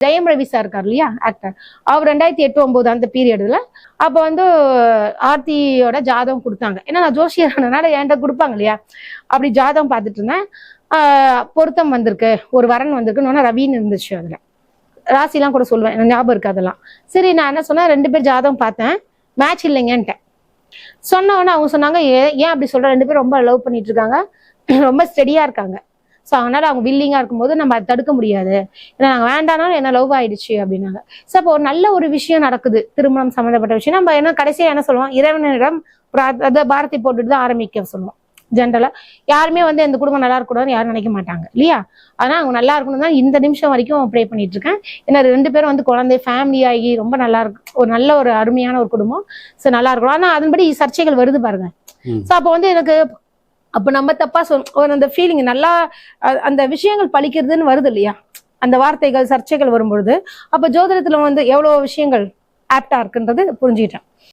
Jayam Ravi sir இருக்கார் இல்லையா actor அவர் ரெண்டாயிரத்தி எட்டு ஒன்பது அந்த பீரியடில் அப்போ வந்து ஆர்த்தியோட ஜாதகம் கொடுத்தாங்க. ஏன்னா நான் ஜோசியர்னால என்கிட்ட கொடுப்பாங்க இல்லையா? அப்படி ஜாதகம் பார்த்துட்டு இருந்தேன். பொருத்தம் வந்திருக்கு. ஒரு வரன் வந்திருக்குன்னு ரவின்னு இருந்துச்சு அதில். ராசிலாம் கூட சொல்லுவேன் எனக்கு ஞாபகம் இருக்கு அதெல்லாம். சரி நான் என்ன சொன்னேன்? ரெண்டு பேர் ஜாதகம் பார்த்தேன். மேட்ச் இல்லைங்கன்ட்டேன். சொன்ன அவங்க சொன்னாங்க ஏன் அப்படி சொல்கிற ரெண்டு பேரும் ரொம்ப லவ் பண்ணிட்டு இருக்காங்க. ரொம்ப ஸ்டெடியாக இருக்காங்க. ஸோ அதனால அவங்க வில்லிங்கா இருக்கும்போது நம்ம அதை தடுக்க முடியாது. ஏன்னா நாங்கள் வேண்டானாலும் என்ன லவ் ஆயிடுச்சு அப்படின்னாங்க. ஸோ அப்போ ஒரு நல்ல ஒரு விஷயம் நடக்குது. திருமணம் சம்மந்தப்பட்ட விஷயம். நம்ம என்ன கடைசியா என்ன சொல்லுவோம்? இறைவனிடம் அதை பாரதி போட்டுட்டு தான் ஆரம்பிக்க சொல்லுவோம். ஜென்ரலா யாருமே வந்து இந்த குடும்பம் நல்லா இருக்கக்கூடாதுன்னு யாரும் நினைக்க மாட்டாங்க. இல்லையா? ஆனா அவங்க நல்லா இருக்கணும் தான் இந்த நிமிஷம் வரைக்கும் ப்ரே பண்ணிட்டு இருக்கேன். ஏன்னா ரெண்டு பேரும் வந்து குழந்தை ஃபேமிலி ஆகி ரொம்ப நல்லா இருக்கு ஒரு நல்ல ஒரு அருமையான ஒரு குடும்பம். ஸோ நல்லா இருக்கணும். ஆனா அதன்படி சர்ச்சைகள் வருது பாருங்க. ஸோ அப்போ வந்து எனக்கு அப்ப நம்ம தப்பா சொல் ஒரு அந்த ஃபீலிங் நல்லா அந்த விஷயங்கள் பழிக்கிறதுன்னு வருது இல்லையா? அந்த வார்த்தைகள் சர்ச்சைகள் வரும்பொழுது அப்போ ஜோதிடத்துல வந்து எவ்வளவு விஷயங்கள் ஆப்டா இருக்குன்றது புரிஞ்சுக்கிட்டேன்.